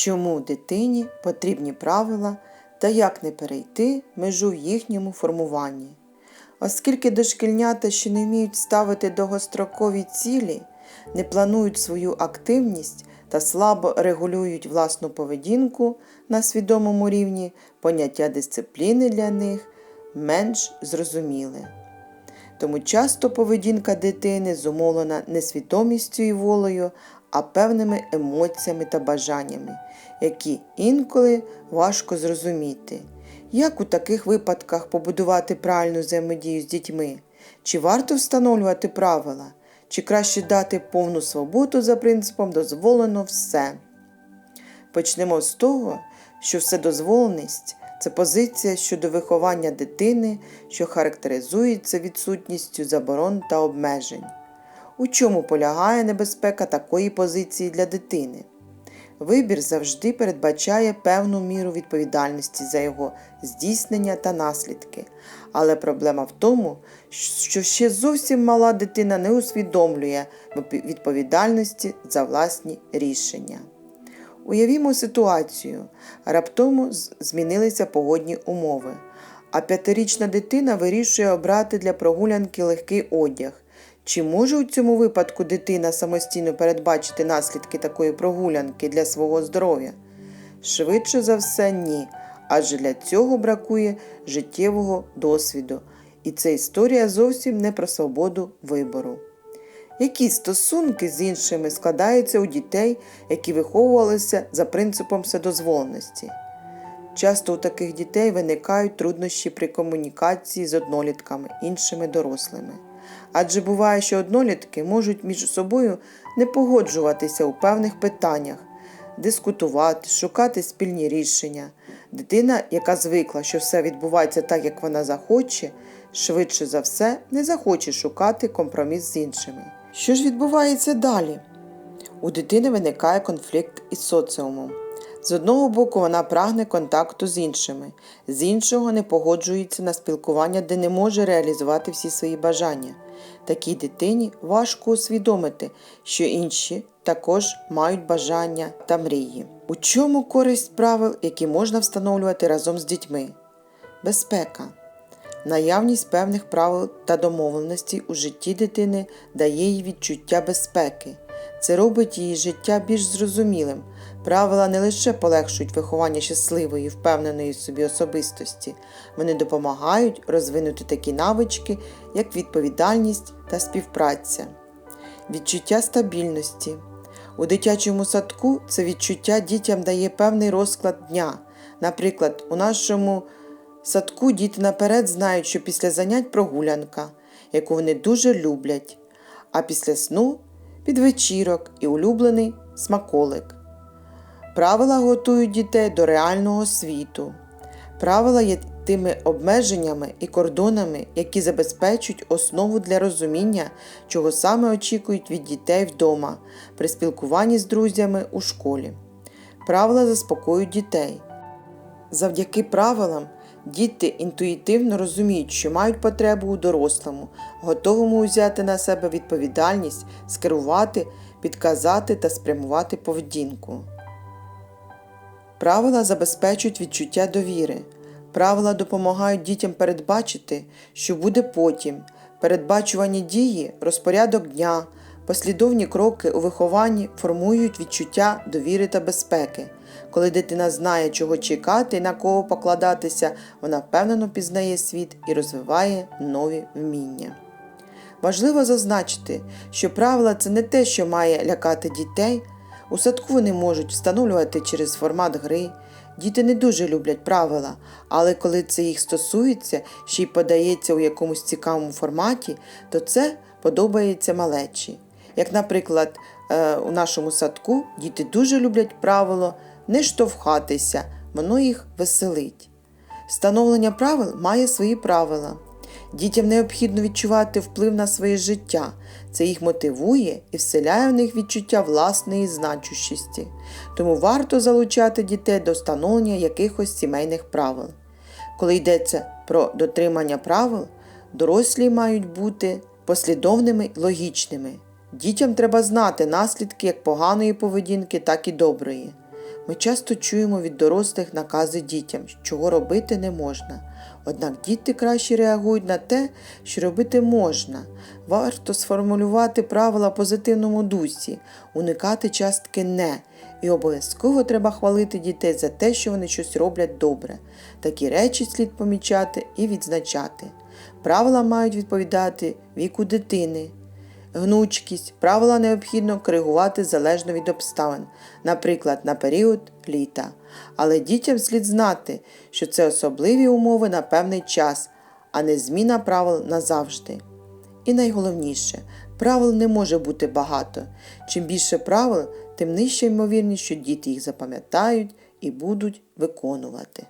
чому дитині потрібні правила та як не перейти межу в їхньому формуванні. Оскільки дошкільнята, що не вміють ставити довгострокові цілі, не планують свою активність та слабо регулюють власну поведінку на свідомому рівні, поняття дисципліни для них менш зрозуміле. Тому часто поведінка дитини зумовлена не свідомістю і волею, а певними емоціями та бажаннями, які інколи важко зрозуміти. Як у таких випадках побудувати правильну взаємодію з дітьми? Чи варто встановлювати правила, чи краще дати повну свободу за принципом дозволено все? Почнемо з того, що вседозволеність це позиція щодо виховання дитини, що характеризується відсутністю заборон та обмежень. У чому полягає небезпека такої позиції для дитини? Вибір завжди передбачає певну міру відповідальності за його здійснення та наслідки. Але проблема в тому, що ще зовсім мала дитина не усвідомлює відповідальності за власні рішення. Уявімо ситуацію, раптом змінилися погодні умови, а п'ятирічна дитина вирішує обрати для прогулянки легкий одяг. Чи може у цьому випадку дитина самостійно передбачити наслідки такої прогулянки для свого здоров'я? Швидше за все, ні, адже для цього бракує життєвого досвіду, і це історія зовсім не про свободу вибору. Які стосунки з іншими складаються у дітей, які виховувалися за принципом вседозволеності? Часто у таких дітей виникають труднощі при комунікації з однолітками, іншими дорослими. Адже буває, що однолітки можуть між собою не погоджуватися у певних питаннях, дискутувати, шукати спільні рішення. Дитина, яка звикла, що все відбувається так, як вона захоче, швидше за все не захоче шукати компроміс з іншими. Що ж відбувається далі? У дитини виникає конфлікт із соціумом. З одного боку, вона прагне контакту з іншими, з іншого не погоджується на спілкування, де не може реалізувати всі свої бажання. Такій дитині важко усвідомити, що інші також мають бажання та мрії. У чому користь правил, які можна встановлювати разом з дітьми? Безпека. Наявність певних правил та домовленостей у житті дитини дає їй відчуття безпеки. Це робить її життя більш зрозумілим. Правила не лише полегшують виховання щасливої, впевненої в собі особистості, вони допомагають розвинути такі навички, як відповідальність та співпраця. Відчуття стабільності. У дитячому садку це відчуття дітям дає певний розклад дня. Наприклад, у нашому садку діти наперед знають, що після занять прогулянка, яку вони дуже люблять, а після сну підвечірок і улюблений смаколик. Правила готують дітей до реального світу. Правила є тими обмеженнями і кордонами, які забезпечують основу для розуміння, чого саме очікують від дітей вдома при спілкуванні з друзями у школі. Правила заспокоюють дітей. Завдяки правилам діти інтуїтивно розуміють, що мають потребу у дорослому, готовому взяти на себе відповідальність, скерувати, підказати та спрямувати поведінку. Правила забезпечують відчуття довіри. Правила допомагають дітям передбачити, що буде потім, передбачувані дії, розпорядок дня, послідовні кроки у вихованні формують відчуття довіри та безпеки. Коли дитина знає, чого чекати і на кого покладатися, вона впевнено пізнає світ і розвиває нові вміння. Важливо зазначити, що правила це не те, що має лякати дітей. У садку вони можуть встановлювати через формат гри. Діти не дуже люблять правила, але коли це їх стосується, ще й подається у якомусь цікавому форматі, то це подобається малечі. Як, наприклад, е, у нашому садку діти дуже люблять правило не штовхатися, воно їх веселить. Встановлення правил має свої правила. Дітям необхідно відчувати вплив на своє життя. Це їх мотивує і вселяє в них відчуття власної значущості. Тому варто залучати дітей до встановлення якихось сімейних правил. Коли йдеться про дотримання правил, дорослі мають бути послідовними логічними. Дітям треба знати наслідки як поганої поведінки, так і доброї. Ми часто чуємо від дорослих накази дітям, чого робити не можна. Однак діти краще реагують на те, що робити можна. Варто сформулювати правила в позитивному дусі, уникати частки не. І обов'язково треба хвалити дітей за те, що вони щось роблять добре. Такі речі слід помічати і відзначати. Правила мають відповідати віку дитини. Гнучкість правила необхідно коригувати залежно від обставин, наприклад, на період літа. Але дітям слід знати, що це особливі умови на певний час, а не зміна правил назавжди. І найголовніше, правил не може бути багато. Чим більше правил, тим нижча ймовірність, що діти їх запам'ятають і будуть виконувати.